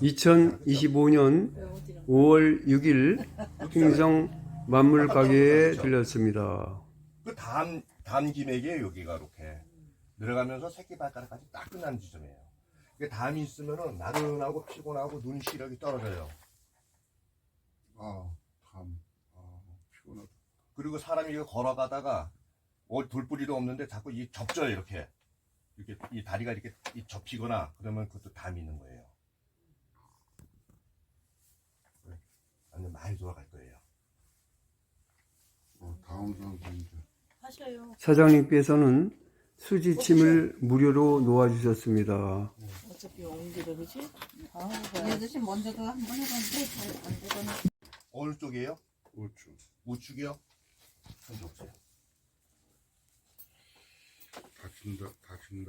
2025년 5월 6일 행성 만물 가게에 들렸습니다. 그 다음 다음 김액이에요 여기가 이렇게 내려가면서 새끼 발가락까지 딱 끝나는 지점이에요. 이게 담이 있으면은 나른하고 피곤하고 눈 시력이 떨어져요. 아, 담. 아, 피곤하다. 그리고 사람이 이거 걸어가다가 어, 돌뿌리도 없는데 자꾸 이 접져요 이렇게 이렇게 이 다리가 이렇게 이 접히거나 그러면 그것도 담이 있는 거예요. 완전 많이 돌아갈 거예요. 어, 다음 선생님. 하셔요. 사장님께서는 수지침을 무료로 놓아주셨습니다. 어차피 옮기려 그지? 아, 이 아저씨 먼저도 한번 해봤는데 잘안 되더니 어느 쪽이에요? 우측. 우측이요? 손 줘보세요. 다친, 다, 다친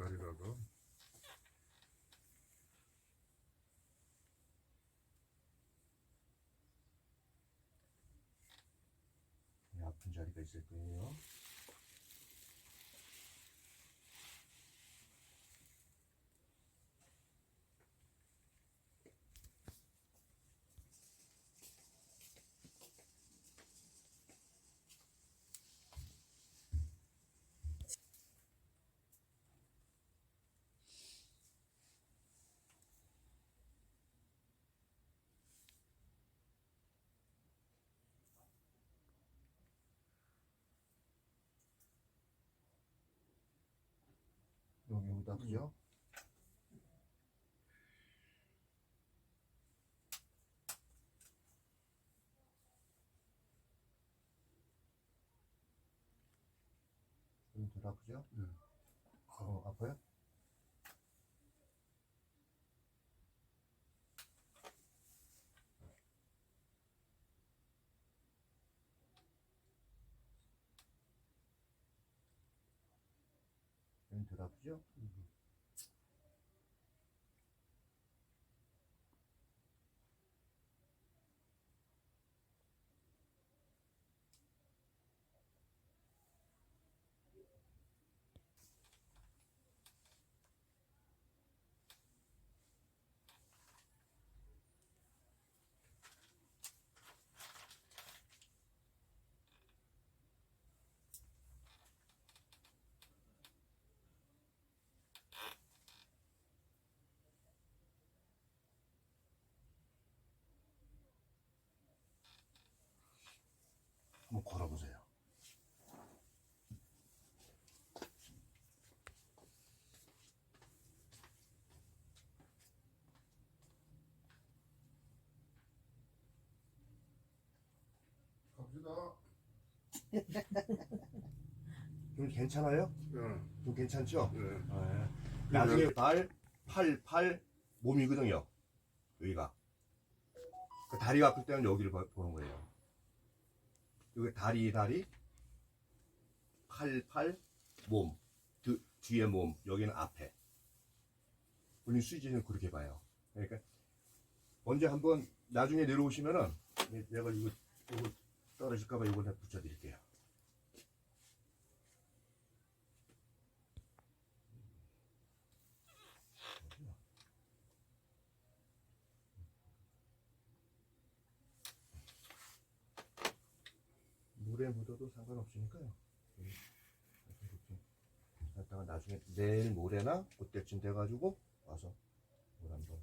아픈 자리가 있을 거예요. 여기 여기다 그죠? 여기 덜 아프죠? 네. 어, 아파요? 아프죠? 한번 걸어보세요. 갑시다. 좀 괜찮아요? 네. 좀 괜찮죠? 네. 네. 나중에 발, 팔, 팔, 몸이거든요. 여기가. 그 다리가 아플 때는 여기를 봐- 보는 거예요. 여기 다리, 다리, 팔, 팔, 몸, 드, 뒤에 몸, 여기는 앞에. 우리 수지는 그렇게 봐요. 그러니까 먼저 한번 나중에 내려오시면은 내가 이거 이거 떨어질까봐 다 붙여드릴게요. 물에 묻어도 상관없으니까요. 이렇게 갔다가 나중에 내일 모레나 그때쯤 돼가지고 와서 물 한번